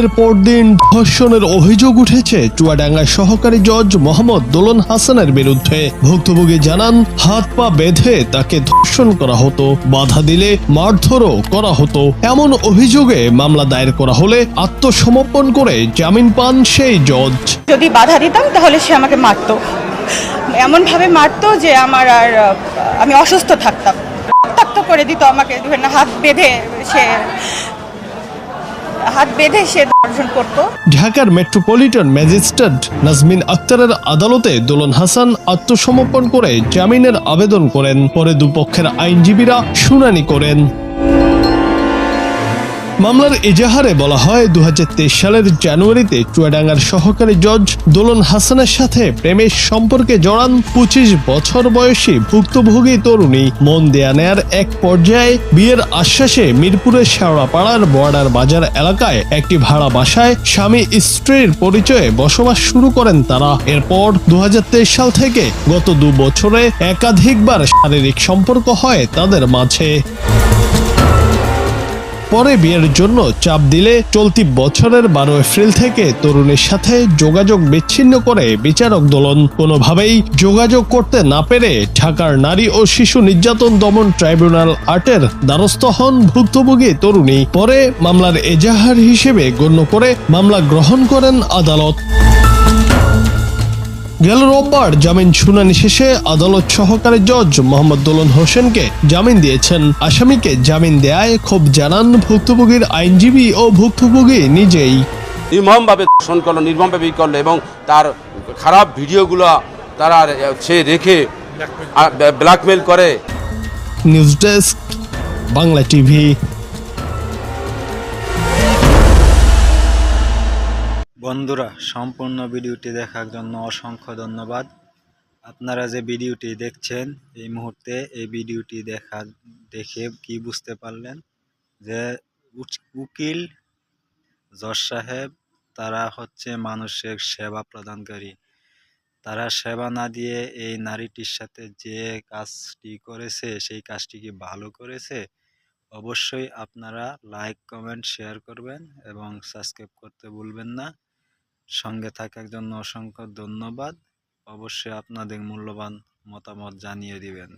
এর পরদিন ধর্ষণের অভিযোগ উঠেছে চুয়াডাঙ্গার সহকারী জজ মোহাম্মদ দোলন হাসানের বিরুদ্ধে। ভুক্তভোগী জানান, হাত পা বেঁধে তাকে ধর্ষণ করা হতো, বাধা দিলে মারধরও করা হতো। এমন অভিযোগে মামলা দায়ের করা হলে আত্মসমর্পণ করে জামিন পান সেই জজ। যদি বাধা দিতাম, তাহলে সে আমাকে মারতো। এমনভাবে মারতো যে আমার আর, আমি অসুস্থ থাকতাম। করে দিত আমাকে, হাত বেঁধে সে হাত বেঁধে সে করত। ঢাকার মেট্রোপলিটন ম্যাজিস্ট্রেট নাজমিন আক্তারের আদালতে দোলন হাসান আত্মসমর্পণ করে জামিনের আবেদন করেন। পরে দুপক্ষের আইনজীবীরা শুনানি করেন। মামলার এজাহারে বলা হয় দু হাজার তেইশ সালের জানুয়ারিতে চুয়াডাঙ্গার সহকারী জজ দোলন হাসানের সাথে প্রেমের সম্পর্কে জড়ান পঁচিশ বছর বয়সী ভুক্তভোগী তরুণী। মন দেয়া নেয়ার এক পর্যায়ে বিয়ের আশ্বাসে মিরপুরের শেওড়াপাড়ার বর্ডার বাজার এলাকায় একটি ভাড়া বাসায় স্বামী স্ত্রীর পরিচয়ে বসবাস শুরু করেন তারা। এরপর দুহাজার তেইশ সাল থেকে গত দু বছরে একাধিকবার শারীরিক সম্পর্ক হয় তাদের মাঝে। পরে বিয়ের জন্য চাপ দিলে চলতি বছরের বারো এপ্রিল থেকে তরুণের সাথে যোগাযোগ বিচ্ছিন্ন করে বিচারক দোলন। কোনোভাবেই যোগাযোগ করতে না পেরে ঢাকার নারী ও শিশু নির্যাতন দমন ট্রাইব্যুনাল আটের দ্বারস্থ হন ভুক্তভোগী তরুণী। পরে মামলার এজাহার হিসেবে গণ্য করে মামলা গ্রহণ করেন আদালত। গেল রোববার জামিন শুনানি শেষে আদালত সহকারী জজ মোহাম্মদ দোলন হোসেনকে জামিন দিয়েছেন। আসামিকে জামিন দেয়ায় ক্ষোভ জানান ভুক্তভোগীর আইনজীবী ও ভুক্তভোগী নিজেই। নির্মমভাবে ধর্ষণ করল নির্মমভাবে করল এবং তার খারাপ ভিডিওগুলো তারা সে রেখে ব্ল্যাকমেল করে। News desk Bangla TV. বন্ধুরা, সম্পূর্ণ ভিডিওটি দেখার জন্য অসংখ্য ধন্যবাদ। আপনারা যে ভিডিওটি দেখছেন, এই মুহূর্তে এই ভিডিওটি দেখা, দেখে কি বুঝতে পারলেন? যে উকিল জজ সাহেব, তারা হচ্ছে মানুষের সেবা প্রদানকারী। তারা সেবা না দিয়ে এই নারীটির সাথে যে কাজটি করেছে, সেই কাজটি কি ভালো করেছে? অবশ্যই আপনারা লাইক, কমেন্ট, শেয়ার করবেন এবং সাবস্ক্রাইব করতে ভুলবেন না। সঙ্গে থাকার জন্য অসংখ্য ধন্যবাদ। অবশ্যই আপনাদের মূল্যবান মতামত জানিয়ে দিবেন।